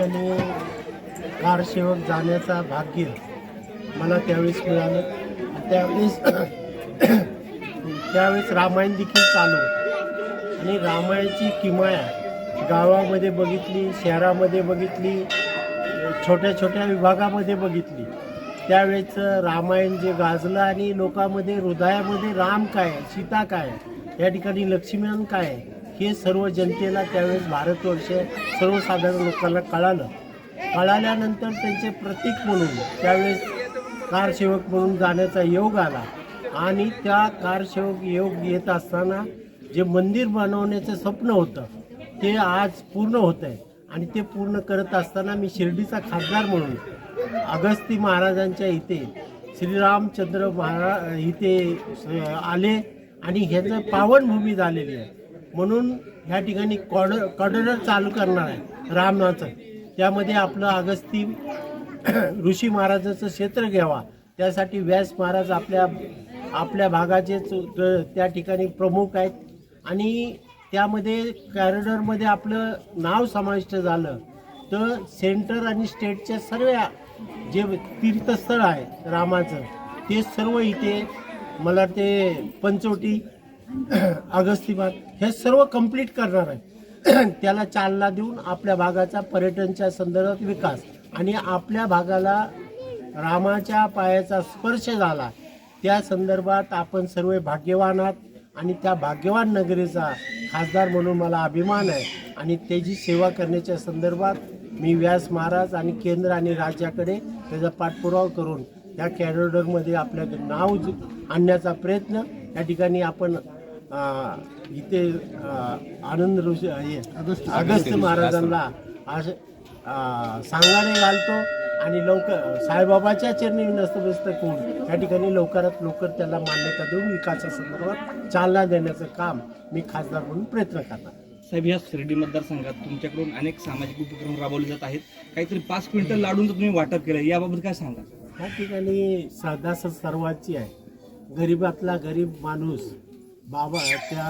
ठिकाणी कारसेवक जाण्याचा भाग्य मला त्यावेळेस मिळालं. त्यावेळेस त्यावेळेस रामायण देखील चालू होतं. आणि रामायणाची किमाया गावामध्ये बघितली शहरामध्ये बघितली छोट्या छोट्या विभागामध्ये बघितली. त्यावेळेस रामायण जे गाजलं आणि लोकांमध्ये हृदयामध्ये राम काय सीता काय या ठिकाणी लक्ष्मण काय आहे, हे सर्व जनतेला त्यावेळेस भारतवर्ष सर्वसाधारण लोकांना कळालं. कळाल्यानंतर त्यांचे प्रतीक म्हणून त्यावेळेस कारसेवक म्हणून जाण्याचा योग आला. आणि त्या कारसेवक योग येत असताना जे मंदिर बनवण्याचं स्वप्न होतं ते आज पूर्ण होत आहे. आणि ते पूर्ण करत असताना मी शिर्डीचा खासदार म्हणून अगस्ती महाराजांच्या इथे श्रीरामचंद्र महाराज इथे आले. आणि ह्याचं पावनभूमी झालेली आहे. म्हणून ह्या ठिकाणी कॉड कॉर्डनर चालू करणार आहे रामनाथं त्यामध्ये आपलं अगस्ती ऋषी महाराजाचं क्षेत्र घ्यावा. त्यासाठी व्यास महाराज आपल्या आपल्या भागाचे त्या ठिकाणी प्रमुख आहेत. आणि त्यामध्ये कॅरिडॉरमध्ये आपलं नाव समाविष्ट झालं. तर सेंटर आणि स्टेटच्या सर्व जे तीर्थस्थळ आहे रामाचं ते सर्व इथे मला ते पंचवटी अगस्तीबाग हे सर्व कंप्लीट करणार आहे. त्याला चालना देऊन आपल्या भागाचा पर्यटनच्या संदर्भात विकास आणि आपल्या भागाला रामाच्या पायाचा स्पर्श झाला त्या संदर्भात आपण सर्व भाग्यवान आहात आणि त्या भाग्यवान नगरीचा खासदार म्हणून मला अभिमान आहे आणि त्याची सेवा करण्याच्या संदर्भात मी व्यास महाराज आणि केंद्र आणि राज्याकडे त्याचा पाठपुरावा करून त्या कॅरिडॉरमध्ये आपल्या नाव आणण्याचा प्रयत्न या ठिकाणी आपण इथे आनंद ऋषी हे, अगस्त महाराजांना आज अं, सांगाणे घालतो आणि लवकर साईबाबाच्या चरणी नस्तबस्तक होऊन त्या ठिकाणी लवकरात लवकर त्याला मान्यता देऊन विकासा संदर्भात चालना देण्याचं काम मी खासदार म्हणून प्रयत्न करणार. साहेब या शिर्डी मतदारसंघात तुमच्याकडून अनेक सामाजिक उपक्रम राबवले जात आहेत. काहीतरी पाच क्विंटल लाडूंचं तुम्ही वाटप केलं याबाबत काय सांगा या ठिकाणी श्रद्धा स- सर्वांची आहे. गरीबातला गरीब माणूस बाबा त्या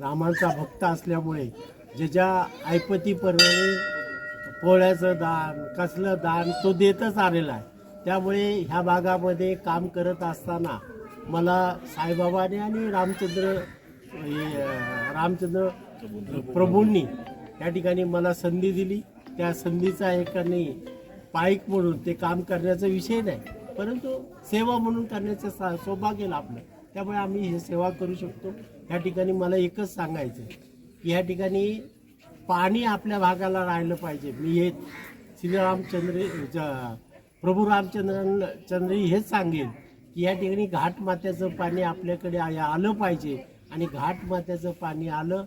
रामाचा भक्त असल्यामुळे ज्याच्या ऐपतीप्रमाणे पोळ्याचं दान कसलं दान तो देतच आलेला आहे. त्यामुळे ह्या भागामध्ये काम करत असताना मला साईबाबाने आणि रामचंद्र हे, रामचंद्र प्रभूंनी या ठिकाणी मला संधी दिली. त्या संधीचा एकाने पाईक म्हणून ते काम करण्याचा विषय नाही परंतु सेवा म्हणून करण्याचं सा सौभाग्य लाभलं. त्यामुळे आम्ही हे सेवा करू शकतो. या ठिकाणी मला एकच सांगायचं की या ठिकाणी पाणी आपल्या भागाला राहिलं पाहिजे. मी हे श्रीरामचंद्र प्रभू रामचंद्र चंद्री हेच सांगेल की या ठिकाणी घाट मात्याचं पाणी आपल्याकडे आलं पाहिजे. आणि घाट मात्याचं पाणी आलं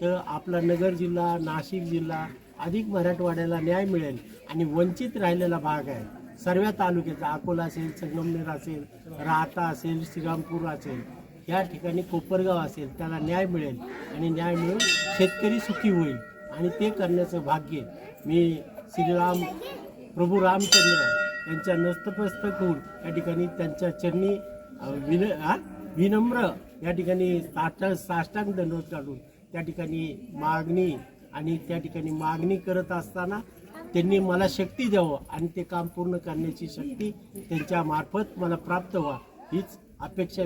तर आपला नगर जिल्हा नाशिक जिल्हा अधिक मराठवाड्याला न्याय मिळेल आणि वंचित राहिलेला भाग आहे. सर्व तालुक्याचा अकोला असेल संगमनेर असेल राहता असेल श्रीरामपूर असेल या ठिकाणी कोपरगाव असेल त्याला न्याय मिळेल आणि न्याय मिळून शेतकरी सुखी होईल आणि ते करण्याचं भाग्य मी श्रीराम प्रभू रामचंद्र यांच्या नस्तपस्तक होऊन या ठिकाणी त्यांच्या चरणी विन हा? विनम्र या ठिकाणी साष्टा साष्टांग दंडवत काढून त्या ठिकाणी मागणी आणि त्या ठिकाणी मागणी करत असताना त्यांनी मला शक्ती द्यावं आणि ते काम पूर्ण करण्याची शक्ती त्यांच्या मार्फत मला प्राप्त व्हा. हीच अपेक्षा